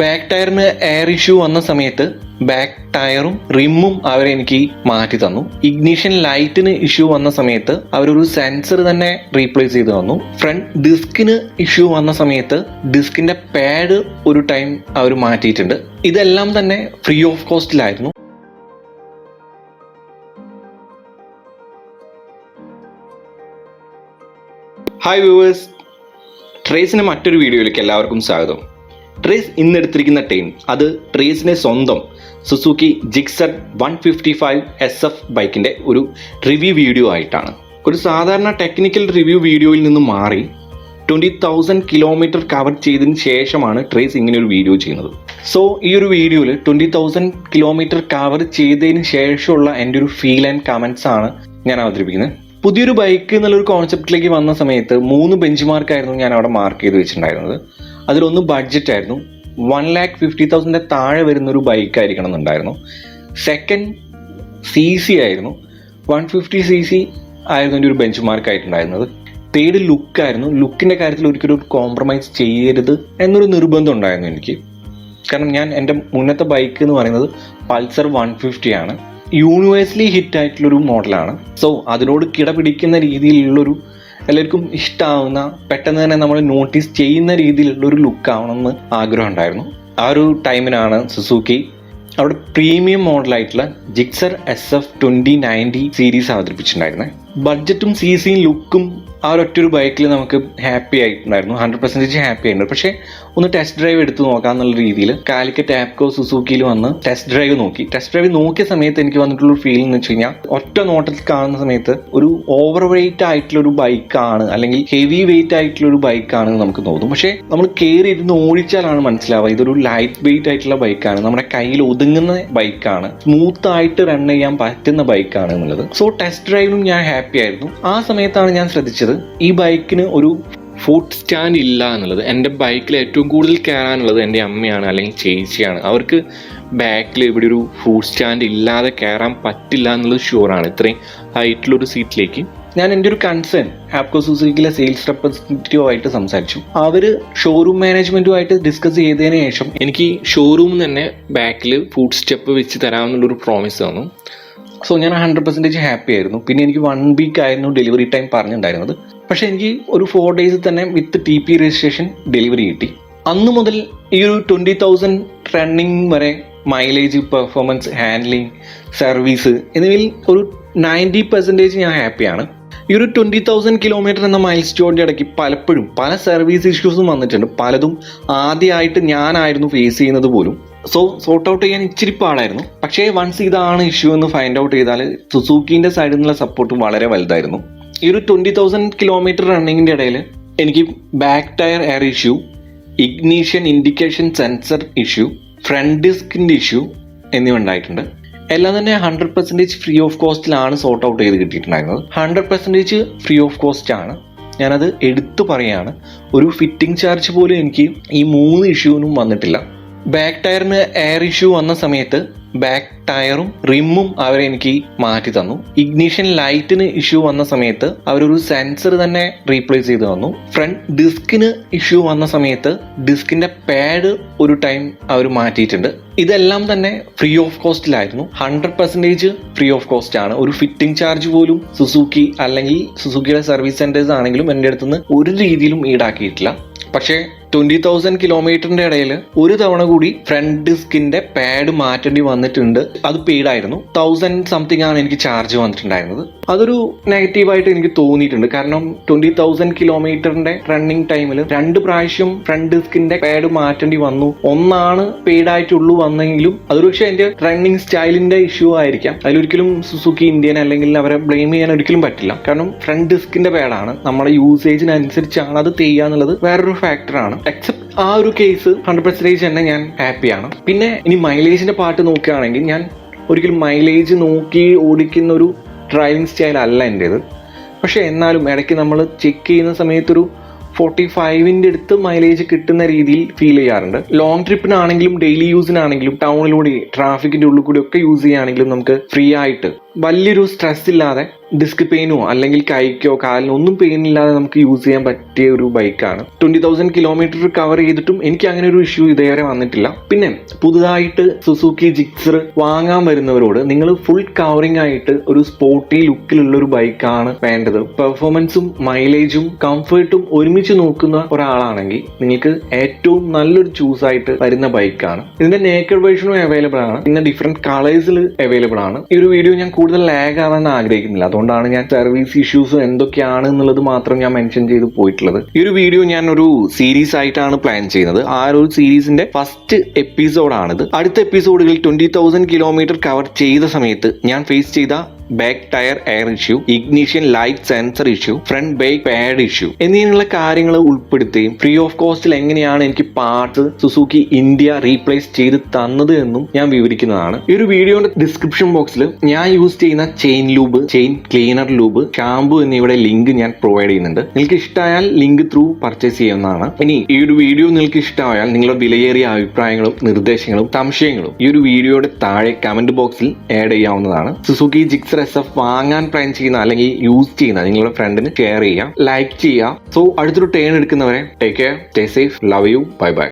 Back ടയറിന് air issue വന്ന സമയത്ത് back ടയറും റിമ്മും അവരെനിക്ക് മാറ്റി തന്നു. ഇഗ്നിഷൻ ലൈറ്റിന് ഇഷ്യൂ വന്ന സമയത്ത് അവരൊരു സെൻസർ തന്നെ റീപ്ലേസ് ചെയ്ത് തന്നു. ഫ്രണ്ട് ഡിസ്കിന് ഇഷ്യൂ വന്ന സമയത്ത് ഡിസ്കിന്റെ പാഡ് ഒരു ടൈം അവർ മാറ്റിയിട്ടുണ്ട്. ഇതെല്ലാം തന്നെ ഫ്രീ ഓഫ് കോസ്റ്റിലായിരുന്നു ഹായ് വ്യൂവേഴ്സ് ട്രേസിന്റെ മറ്റൊരു വീഡിയോയിലേക്ക് എല്ലാവർക്കും സ്വാഗതം. ട്രേസ് ഇന്ന് എടുത്തിരിക്കുന്ന ടീം അത് ട്രേസിനെ സ്വന്തം Suzuki Gixxer one fifty five S F ബൈക്കിന്റെ ഒരു റിവ്യൂ വീഡിയോ ആയിട്ടാണ്. ഒരു സാധാരണ ടെക്നിക്കൽ റിവ്യൂ വീഡിയോയിൽ നിന്ന് മാറി ട്വന്റി തൗസൻഡ് കിലോമീറ്റർ കവർ ചെയ്തതിന് ശേഷമാണ് ട്രേസ് ഇങ്ങനെ ഒരു വീഡിയോ ചെയ്യുന്നത്. സോ ഈ ഒരു വീഡിയോയിൽ ട്വന്റി തൗസൻഡ് കിലോമീറ്റർ കവർ ചെയ്തതിന് ശേഷമുള്ള എന്റെ ഒരു ഫീൽ ആൻഡ് കമൻസ് ആണ് ഞാൻ അവതരിപ്പിക്കുന്നത്. പുതിയൊരു ബൈക്ക് എന്നുള്ളൊരു കോൺസെപ്റ്റിലേക്ക് വന്ന സമയത്ത് മൂന്ന് ബെഞ്ച് മാർക്കായിരുന്നു ഞാൻ അവിടെ മാർക്ക് ചെയ്ത് വെച്ചിട്ടുണ്ടായിരുന്നത്. അതിലൊന്ന് ബഡ്ജറ്റ് ആയിരുന്നു. വൺ ലാക്ക് ഫിഫ്റ്റി തൗസൻഡിന്റെ താഴെ വരുന്ന ഒരു ബൈക്ക് ആയിരിക്കണം എന്നുണ്ടായിരുന്നു. സെക്കൻഡ് സി സി ആയിരുന്നു. വൺ ഫിഫ്റ്റി സി സി ആയിരുന്നു എന്റെ ഒരു ബെഞ്ച് മാർക്ക് ആയിട്ടുണ്ടായിരുന്നത് തേർഡ് ലുക്കായിരുന്നു ലുക്കിന്റെ കാര്യത്തിൽ ഒരിക്കലും ഒരു കോംപ്രമൈസ് ചെയ്യരുത് എന്നൊരു നിർബന്ധം ഉണ്ടായിരുന്നു എനിക്ക്. കാരണം ഞാൻ എന്റെ മുന്നത്തെ ബൈക്ക് എന്ന് പറയുന്നത് പൾസർ വൺ ഫിഫ്റ്റി ആണ്. യൂണിവേഴ്സലി ഹിറ്റ് ആയിട്ടുള്ളൊരു മോഡലാണ് സോ അതിനോട് കിടപിടിക്കുന്ന രീതിയിലുള്ളൊരു എല്ലാവർക്കും ഇഷ്ടമാവുന്ന പെട്ടെന്ന് തന്നെ നമ്മൾ നോട്ടീസ് ചെയ്യുന്ന രീതിയിലുള്ള ഒരു ലുക്ക് ആവണമെന്ന് ആഗ്രഹം ഉണ്ടായിരുന്നു. ആ ഒരു ടൈമിനാണ് സുസൂക്കി അവിടെ premium മോഡലായിട്ടുള്ള Gixxer S F twenty ninety series അവതരിപ്പിച്ചിട്ടുണ്ടായിരുന്നത് ബഡ്ജറ്റും സി സിയും ലുക്കും ആ ഒരൊറ്റൊരു ബൈക്കിൽ നമുക്ക് ഹാപ്പി ആയിട്ടുണ്ടായിരുന്നു. ഹൺഡ്രഡ് പെർസെന്റേജ് ഹാപ്പി ആയിട്ടുണ്ട്. പക്ഷേ ഒന്ന് ടെസ്റ്റ് ഡ്രൈവ് എടുത്ത് നോക്കാം എന്നുള്ള രീതിയിൽ കാലിക്കറ്റ് ആപ്കോ സുസൂക്കിയിൽ വന്ന് ടെസ്റ്റ് ഡ്രൈവ് നോക്കി. ടെസ്റ്റ് ഡ്രൈവ് നോക്കിയ സമയത്ത് എനിക്ക് വന്നിട്ടുള്ള ഫീൽ എന്ന് വെച്ച് കഴിഞ്ഞാൽ ഒറ്റ നോട്ടത്തിൽ കാണുന്ന സമയത്ത് ഒരു ഓവർ വെയിറ്റ് ആയിട്ടുള്ള ഒരു ബൈക്കാണ് അല്ലെങ്കിൽ ഹെവി വെയിറ്റ് ആയിട്ടുള്ള ഒരു ബൈക്കാണ് നമുക്ക് തോന്നും. പക്ഷേ നമ്മൾ കയറി ഇരുന്ന് ഓടിച്ചാലാണ് മനസ്സിലാവുക. ഇതൊരു ലൈറ്റ് വെയിറ്റ് ആയിട്ടുള്ള ബൈക്കാണ് നമ്മുടെ കയ്യിൽ ഒതുങ്ങുന്ന ബൈക്കാണ് സ്മൂത്ത് ആയിട്ട് റൺ ചെയ്യാൻ പറ്റുന്ന ബൈക്കാണ് എന്നുള്ളത്. സോ ടെസ്റ്റ് ഡ്രൈവിനും ഞാൻ ഹാപ്പി ആയിരുന്നു. ആ സമയത്താണ് ഞാൻ ശ്രദ്ധിച്ചത് ഈ ബൈക്കിന് ഒരു ഫുഡ് സ്റ്റാൻഡ് ഇല്ല എന്നുള്ളത്. എന്റെ ബൈക്കിൽ ഏറ്റവും കൂടുതൽ കയറാനുള്ളത് എന്റെ അമ്മയാണ് അല്ലെങ്കിൽ ചേച്ചിയാണ്. അവർക്ക് ബാക്കിൽ ഇവിടെ ഒരു ഫുഡ് സ്റ്റാൻഡ് ഇല്ലാതെ കയറാൻ പറ്റില്ല എന്നുള്ളത് ഷുവറാണ് ഇത്രയും ഹൈറ്റിലൊരു സീറ്റിലേക്ക് ഞാൻ എന്റെ ഒരു കൺസേൺ ആപ്കോ സുസുക്കിയിലെ സെയിൽസ് റെപ്രസെന്റേറ്റീവ് ആയിട്ട് സംസാരിച്ചു. അവർ ഷോറൂം മാനേജ്മെന്റുമായിട്ട് ഡിസ്കസ് ചെയ്തതിന് ശേഷം എനിക്ക് ഷോറൂം തന്നെ ബാക്കിൽ ഫുഡ് സ്റ്റെപ്പ് വെച്ച് തരാമെന്നുള്ളൊരു പ്രോമിസ് തന്നു. സോ ഞാൻ ഹൺഡ്രഡ് പെർസെന്റേജ് ഹാപ്പി ആയിരുന്നു. പിന്നെ എനിക്ക് വൺ വീക്ക് ആയിരുന്നു ഡെലിവറി ടൈം പറഞ്ഞിട്ടുണ്ടായിരുന്നത്. പക്ഷേ എനിക്ക് ഒരു ഫോർ ഡേയ്സിൽ തന്നെ with T P registration delivery കിട്ടി. അന്ന് മുതൽ ഈ ഒരു ട്വന്റി തൗസൻഡ് റണ്ണിങ് വരെ മൈലേജ് പെർഫോമൻസ് ഹാൻഡ്ലിങ് സർവീസ് എന്നിവയിൽ ഒരു നയന്റി പെർസെന്റേജ് ഞാൻ ഹാപ്പിയാണ് ഈ ഒരു ട്വന്റി തൗസൻഡ് കിലോമീറ്റർ എന്ന മൈൽ സ്റ്റോണിന്റെ ഇടയ്ക്ക് പലപ്പോഴും പല സർവീസ് ഇഷ്യൂസും വന്നിട്ടുണ്ട്. പലതും ആദ്യമായിട്ട് ഞാനായിരുന്നു ഫേസ് ചെയ്യുന്നത് പോലും. സോ സോർട്ട് ഔട്ട് ചെയ്യാൻ ഇച്ചിരി പാടായിരുന്നു. പക്ഷേ വൺസ് ഇതാണ് ഇഷ്യൂ എന്ന് ഫൈൻഡ് ഔട്ട് ചെയ്താൽ സുസൂക്കിന്റെ സൈഡിൽ നിന്നുള്ള സപ്പോർട്ട് വളരെ വലുതായിരുന്നു. ഈ ഒരു ട്വന്റി തൗസൻഡ് കിലോമീറ്റർ റണ്ണിങ്ങിന്റെ ഇടയിൽ എനിക്ക് back tyre air issue ignition indication sensor issue front ഡിസ്കിന്റെ ഇഷ്യൂ എന്നിവ ഉണ്ടായിട്ടുണ്ട്. എല്ലാം തന്നെ ഹൺഡ്രഡ് പെർസെന്റേജ് ഫ്രീ ഓഫ് കോസ്റ്റിലാണ് സോർട്ട് ഔട്ട് ചെയ്ത് കിട്ടിയിട്ടുണ്ടായിരുന്നത്. Hundred percentage free of cost ആണ്. ഞാനത് എടുത്തു പറയാണ് ഒരു ഫിറ്റിംഗ് ചാർജ് പോലും എനിക്ക് ഈ മൂന്ന് ഇഷ്യൂവിനും വന്നിട്ടില്ല. ബാക്ക് ടയറിന് എയർ ഇഷ്യൂ വന്ന സമയത്ത് ബാക്ക് ടയറും റിമ്മും അവരെനിക്ക് മാറ്റി തന്നു. ഇഗ്നിഷൻ ലൈറ്റിന് ഇഷ്യൂ വന്ന സമയത്ത് അവരൊരു സെൻസർ തന്നെ റീപ്ലേസ് ചെയ്ത് തന്നു. ഫ്രണ്ട് ഡിസ്കിന് ഇഷ്യൂ വന്ന സമയത്ത് ഡിസ്കിന്റെ പാഡ് ഒരു ടൈം അവർ മാറ്റിയിട്ടുണ്ട്. ഇതെല്ലാം തന്നെ free of കോസ്റ്റിലായിരുന്നു hundred percentage free of cost ആണ്. ഒരു ഫിറ്റിംഗ് ചാർജ് പോലും സുസുക്കി അല്ലെങ്കിൽ സുസുക്കിയുടെ സർവീസ് സെന്റേഴ്സ് ആണെങ്കിലും എന്റെ അടുത്തുനിന്ന് ഒരു രീതിയിലും ഈടാക്കിയിട്ടില്ല. പക്ഷേ ട്വന്റി തൗസൻഡ് കിലോമീറ്ററിന്റെ ഇടയിൽ ഒരു തവണ കൂടി ഫ്രണ്ട് ഡിസ്കിന്റെ പാഡ് മാറ്റേണ്ടി വന്നിട്ടുണ്ട്. അത് പെയ്ഡായിരുന്നു തൗസൻഡ് സംതിങ് ആണ് എനിക്ക് ചാർജ് വന്നിട്ടുണ്ടായിരുന്നത്. അതൊരു നെഗറ്റീവായിട്ട് എനിക്ക് തോന്നിയിട്ടുണ്ട്. കാരണം ട്വന്റി തൗസൻഡ് കിലോമീറ്ററിന്റെ റണ്ണിങ് ടൈമിൽ രണ്ട് പ്രാവശ്യം ഫ്രണ്ട് ഡിസ്കിന്റെ പാഡ് മാറ്റേണ്ടി വന്നു. ഒന്നാണ് പെയ്ഡ് ആയിട്ടുള്ളൂ വന്നെങ്കിലും അതൊരു പക്ഷേ എന്റെ റണ്ണിങ് സ്റ്റൈലിന്റെ ഇഷ്യൂ ആയിരിക്കാം. അതിലൊരിക്കലും സുസുക്കി ഇന്ത്യൻ അല്ലെങ്കിൽ അവരെ ബ്ലെയിം ചെയ്യാൻ ഒരിക്കലും പറ്റില്ല. കാരണം ഫ്രണ്ട് ഡിസ്കിന്റെ പാഡാണ് നമ്മുടെ യൂസേജിനനുസരിച്ചാണ് അത് ചെയ്യുക എന്നുള്ളത് വേറൊരു ഫാക്ടറാണ് എക്സെപ്റ്റ് ആ ഒരു കേസ് ഹൺഡ്രഡ് പെർസെന്റേജ് തന്നെ ഞാൻ ഹാപ്പിയാണ് പിന്നെ ഇനി മൈലേജിന്റെ പാട്ട് നോക്കുകയാണെങ്കിൽ ഞാൻ ഒരിക്കലും മൈലേജ് നോക്കി ഓടിക്കുന്ന ഒരു ഡ്രൈവിംഗ് സ്റ്റൈൽ അല്ല എന്റേത് പക്ഷേ എന്നാലും ഇടയ്ക്ക് നമ്മൾ ചെക്ക് ചെയ്യുന്ന സമയത്തൊരു ഫോർട്ടി ഫൈവിന്റെ അടുത്ത് മൈലേജ് കിട്ടുന്ന രീതിയിൽ ഫീൽ ചെയ്യാറുണ്ട്. ലോങ് ട്രിപ്പിനാണെങ്കിലും ഡെയിലി യൂസിനാണെങ്കിലും ടൗണിലൂടെ ട്രാഫിക്കിന്റെ ഉള്ളിൽ കൂടി ഒക്കെ യൂസ് ചെയ്യുകയാണെങ്കിലും നമുക്ക് ഫ്രീ ആയിട്ട് വലിയൊരു സ്ട്രെസ് ഇല്ലാതെ ഡിസ്ക് പെയിനോ അല്ലെങ്കിൽ കൈക്കോ കാലിനോ ഒന്നും പെയിൻ ഇല്ലാതെ നമുക്ക് യൂസ് ചെയ്യാൻ പറ്റിയ ഒരു ബൈക്കാണ് ട്വന്റി തൗസൻഡ് കിലോമീറ്റർ കവർ ചെയ്തിട്ടും എനിക്ക് അങ്ങനെ ഒരു ഇഷ്യൂ ഇതേവരെ വന്നിട്ടില്ല. പിന്നെ പുതുതായിട്ട് സുസുക്കി ജിക്സർ വാങ്ങാൻ വരുന്നവരോട് നിങ്ങൾ ഫുൾ കവറിംഗ് ആയിട്ട് ഒരു സ്പോർട്ടി ലുക്കിലുള്ള ഒരു ബൈക്കാണ് വേണ്ടത്. പെർഫോമൻസും മൈലേജും കംഫർട്ടും ഒരുമിച്ച് നോക്കുന്ന ഒരാളാണെങ്കിൽ നിങ്ങൾക്ക് ഏറ്റവും നല്ലൊരു ചൂസ് ആയിട്ട് വരുന്ന ബൈക്കാണ് ഇതിന്റെ നേക്കഡ് വേർഷനും അവൈലബിൾ ആണ്. പിന്നെ ഡിഫറെന്റ് കളേഴ്സിൽ അവൈലബിൾ ആണ്. ഈ ഒരു വീഡിയോ ഞാൻ കൂടുതൽ ലാഗ് ആവാൻ ആഗ്രഹിക്കുന്നില്ല. അതുകൊണ്ടാണ് ഞാൻ സർവീസ് ഇഷ്യൂസ് എന്തൊക്കെയാണ് എന്നുള്ളത് മാത്രം ഞാൻ മെൻഷൻ ചെയ്ത് പോയിട്ടുള്ളത്. ഈ ഒരു വീഡിയോ ഞാൻ ഒരു സീരീസ് ആയിട്ടാണ് പ്ലാൻ ചെയ്യുന്നത്. ആ ഒരു സീരീസിന്റെ ഫസ്റ്റ് എപ്പിസോഡാണിത് അടുത്ത എപ്പിസോഡുകളിൽ ട്വന്റി തൗസൻഡ് കിലോമീറ്റർ കവർ ചെയ്ത സമയത്ത് ഞാൻ ഫേസ് ചെയ്ത back tyre air issue ignition light sensor issue front brake pad issue എന്നിങ്ങനെയുള്ള കാര്യങ്ങൾ ഉൾപ്പെടുത്തുകയും ഫ്രീ ഓഫ് കോസ്റ്റിൽ എങ്ങനെയാണ് എനിക്ക് പാർട്സ് സുസുക്കി ഇന്ത്യ റീപ്ലേസ് ചെയ്ത് തന്നത് എന്നും ഞാൻ വിവരിക്കുന്നതാണ്. ഈ ഒരു വീഡിയോയുടെ ഡിസ്ക്രിപ്ഷൻ ബോക്സിൽ ഞാൻ യൂസ് ചെയ്യുന്ന chain lube chain cleaner lube shampoo എന്നിവയുടെ ലിങ്ക് ഞാൻ പ്രൊവൈഡ് ചെയ്യുന്നുണ്ട്. നിങ്ങൾക്ക് ഇഷ്ടമായാൽ ലിങ്ക് ത്രൂ പർച്ചേസ് ചെയ്യുന്നതാണ് ഇനി ഈ ഒരു വീഡിയോ നിങ്ങൾക്ക് ഇഷ്ടമായാൽ നിങ്ങളുടെ വിലയേറിയ അഭിപ്രായങ്ങളും നിർദ്ദേശങ്ങളും സംശയങ്ങളും ഈ ഒരു വീഡിയോയുടെ താഴെ കമന്റ് ബോക്സിൽ ആഡ് ചെയ്യാവുന്നതാണ്. സുസുക്കി ജിക്സർ എസ് എഫ് വാങ്ങാൻ പ്ലാൻ ചെയ്യുന്ന അല്ലെങ്കിൽ യൂസ് ചെയ്യുന്ന നിങ്ങളുടെ ഫ്രണ്ടിന് ഷെയർ ചെയ്യുക ലൈക്ക് ചെയ്യുക സോ അടുത്തൊരു turn എടുക്കുന്നവരെ take care stay safe love you bye bye